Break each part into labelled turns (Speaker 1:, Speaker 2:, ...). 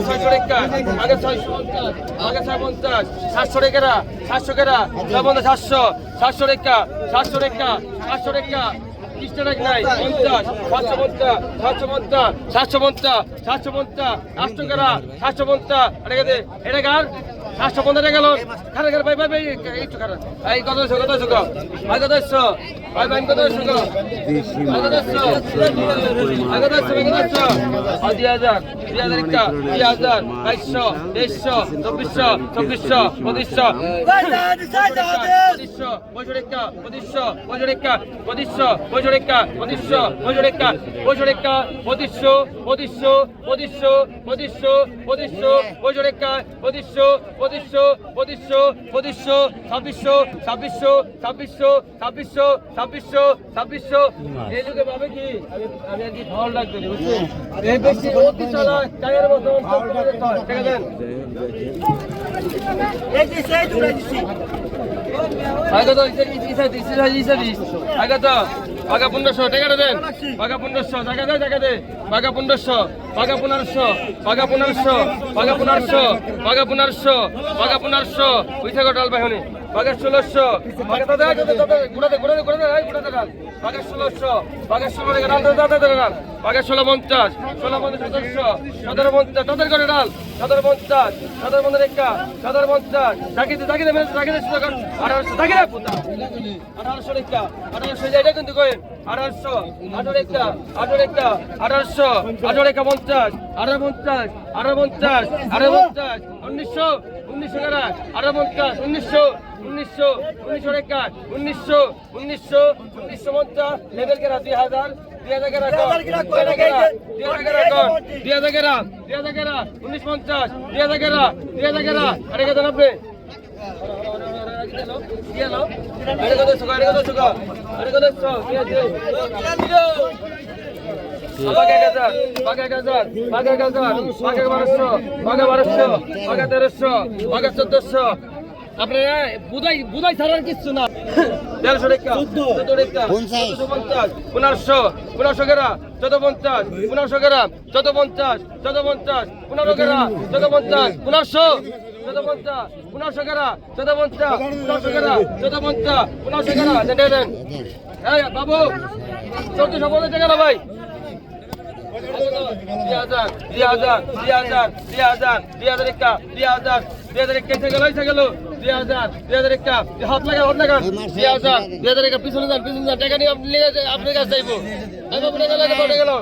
Speaker 1: ছয়শো রেখা, সাতশো সাতশো কেরা, সাতশো, সাতশো রেখা, সাতশো রেখা, সাতশো রেখা, ত্রিশটা নাই, পঞ্চাশ, সাতশো পঞ্চাশ, সাতশো পঞ্চাশ, সাতশো পঞ্চাশ, সাতশো পঞ্চাশ, আটশো কেরা, সাতশো পঞ্চাশ, এটা কার? সাতশো টাকা গেল। খারাপ খারাপ ভাই ভাই ভাই একটু খারাপ এই, কত হয়েছে কত হয়েছে ভাই, কত হয়েছে? ভাই ভাই, কত হয়েছে ভাই, কত হয়েছে? ভাই, কত হয়েছে, ভাই, কত হয়েছে? আর দুই হাজার দুই হাজার একটা, দুই হাজার, বাইশশো, তেইশশো, চব্বিশশো চব্বিশশো, পঁচিশশো পঁচিশশো পঁয়ষট্টি একটা পঁচিশশো পঁয়ষট্টি একটা পঁচিশশো পঁয়ষট্টি একটা পঁচিশশো পঁয়ষট্টি একটা পঁয়ষট্টি একটা পঁচিশশো পঁচিশশো পঁচিশশো পঁচিশশো পঁচিশশো পঁয়ষট্টি একটা পঁচিশশো পঁচিশশো পঁচিশশো পঁচিশশো ছাব্বিশশো ছাব্বিশশো ছাব্বিশশো ছাব্বিশশো ছাব্বিশশো ছাব্বিশশো। এই যুগে পাবে কি? আমি আর কি ফল রাখতে এই বেশি চলা চায়ের মতো ঠিক আছে? আগত ইসা ইসা ইসা দিস আগত। বাগা পনেরোশো টাকাটা দেন। বাগা পনেরোশো জায়গা দেয় জায়গা দে। বাগা পনেরোশো বাগা পনেরোশো বাগা পনেরোশো বাগা পনেরোশো বাগা পনেরোশো বাগা পনেরোশো ওই ডাল বাহিনী বাগা ষোলোশো। বাগা ষোলোশো বাগা ষোলো ডাল ডাল ষোলো পঞ্চাশ ষোলো পঞ্চাশ, সতেরোশো। সতেরো পঞ্চাশ তাদের করে ডাল সতেরো পঞ্চাশ সতেরো পঞ্চাশ একটা, সতেরো পঞ্চাশ। ডাকিতে ডাকিতে ডাকিতে আঠারোশো ডাকি আঠারোশো একটা আঠারোশো এটা কিন্তু কয়েন আঠারোশো আঠারো একটা আঠারো একটা আঠারোশো আঠারো একটা পঞ্চাশ আঠারো পঞ্চাশ আঠারো পঞ্চাশ আঠারো পঞ্চাশ উনিশশো উনিশশো টাকা আঠারো পঞ্চাশ উনিশশো উনিশশো উনিশশো টাকা উনিশশো উনিশশো উনিশশো পঞ্চাশ লেভেল কেরা দুই হাজার উনিশ পঞ্চাশ কেরা দুই হাজার কেরা আরে কি আছে বাঘা এক হাজার বাঘা এক হাজার বাঘা এক হাজার বাঘা বারোশো বাঘা বারোশো আপনারা বুধাই বুধাই ছাড়ার কিচ্ছু না তেরোশো রেখা চোদ্দ রেখা পঞ্চাশ পনেরোশো পনেরোশো গেরা চোদ্দ পঞ্চাশ পনেরোশো গেরা চোদ্দ পঞ্চাশ চোদ্দ পঞ্চাশ পনেরো গেরা চোদ্দ পঞ্চাশ পনেরোশো চোদ্দ পঞ্চাশ পনেরোশো গেরা চোদ্দ কাছে যাইবো। আমি আপনার কাছে গেল।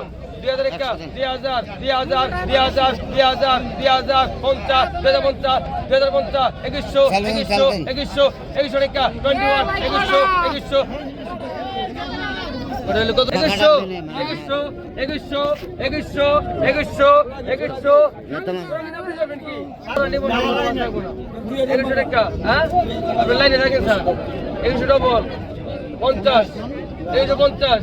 Speaker 1: দুই হাজার একটা দুই হাজার দুই হাজার দুই হাজার দুই হাজার দুই হাজার পঞ্চাশ দুই হাজার পঞ্চাশ দুই হাজার পঞ্চাশ একুশশো একুশশো একুশশো একুশশো টাকা টোয়েন্টি ওয়ান একুশশো একুশশো? একুশশো, একুশশো, একুশশো, একুশশো, একুশশো, একুশশো। একুশশো টাকা, হ্যাঁ? লাইনে থাকেন, স্যার। একুশশো ডবল, পঞ্চাশ, একুশশো পঞ্চাশ,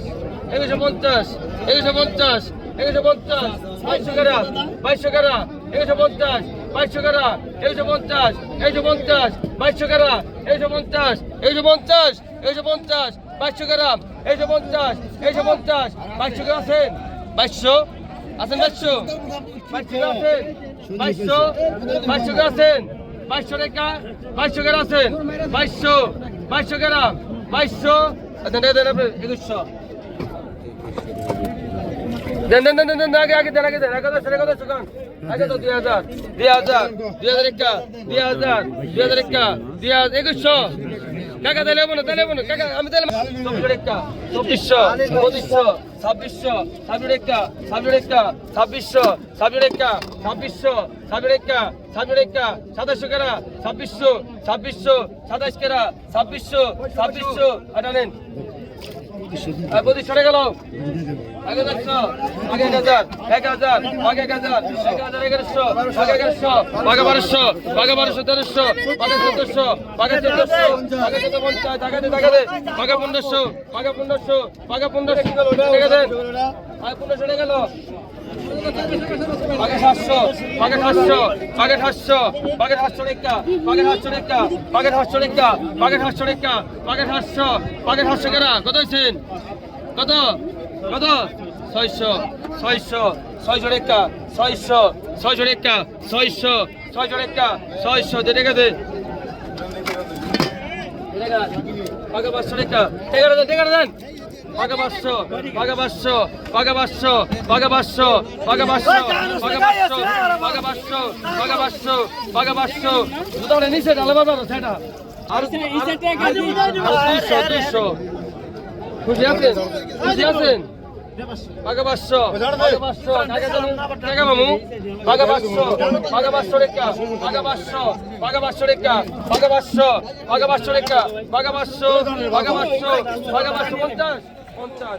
Speaker 1: একুশশো পঞ্চাশ, একুশশো পঞ্চাশ, একুশশো পঞ্চাশ, বাইশশো কারা, বাইশশো কারা, একুশশো পঞ্চাশ, বাইশশো কারা, একুশশো পঞ্চাশ, একুশশো পঞ্চাশ, বাইশশো কারা, একুশো পঞ্চাশ, একুশো পঞ্চাশ, একুশো পঞ্চাশ, বাইশশো গ্রাম এইশো পঞ্চাশ এইশো পঞ্চাশ বাইশশো গ্রাম আছেন বাইশশো আছেন বাইশশো বাইশশো আছেন বাইশশো বাইশশো গ্রাম আছেন বাইশশো টাকা বাইশশো গ্রাম আছেন বাইশশো বাইশশো গ্রাম বাইশশো আচ্ছা একুশশো দেন দেন দেন দেন আগে আগে দেন আগে দেন। আগে দেন আগে দেন সুকান আগে তো দুই হাজার দুই হাজার দুই হাজার একটা, দুই হাজার দুই হাজার একটা, দুই হাজার একুশশো। কাকা, তাহলে হব না তাহলে হব না কাকা, আমি তাহলে চব্বিশ একটা চব্বিশশো পঁচিশশো, ছাব্বিশশো, ছাব্বিশ একটা ছাব্বিশ একটা, ছাব্বিশশো, ছাব্বিশ একটা, ছাব্বিশশো, ছাব্বিশ একটা ছাব্বিশ একটা সাতাশশো কেরা, ছাব্বিশশো ছাব্বিশশো, সাতাশ কেরা, ছাব্বিশশো ছাব্বিশশো এটা নেন। পঁচিশশো গেল। এক হাজার এক এক হাজার এক হাজার এক এক হাজার এক হাজার এগারোশো এক এগারোশো বাঘে বারোশো বাঘে বারোশো তেরোশো বাঘে চোদ্দশো বাঘে চোদ্দশো বাঘে চোদ্দ পঞ্চাশ দেখাতে দেখাতে বাঘে পনেরোশো বাঘে পনেরোশো বাঘে পনেরোশো দেখা দেন পনেরোশো গেল পাকে সাতশো পাকে সাতশো পাকে সাতশো পাকে সাতশো রেখা পাকে সাতশো রেখা পাকে সাতশো রেখা পাকে সাতশো রেখা পাকে সাতশো পাকে সাতশো কেনা কত হয়েছেন? কত? কত? ছয়শো ছয়শো ছয়শো রেখা, ছয়শো ছয়শো রেখা, ছয়শো ছয়শো রেখা, ছয়শো, দে রেখে দে। পাকা পাঁচশো রেখা। টেকাটা দেন টেকাটা দেন। পাঁচশো পাকা পাঁচশো পাকা পাঁচশো পাকা পাঁচশো পাকা পাঁচশো জুতাটা নিচে ডালে বাবা সেটা। আর দুইশো দুইশো। খুশি আছেন? খুশি আছেন? পাকা পাঁচশো টাকা মামু। পাকা পাঁচশো রেখা পাকা পাঁচশো রেখা পাকা পাঁচশো রেখা পাঁচশো পঞ্চাশ। পঞ্চাশ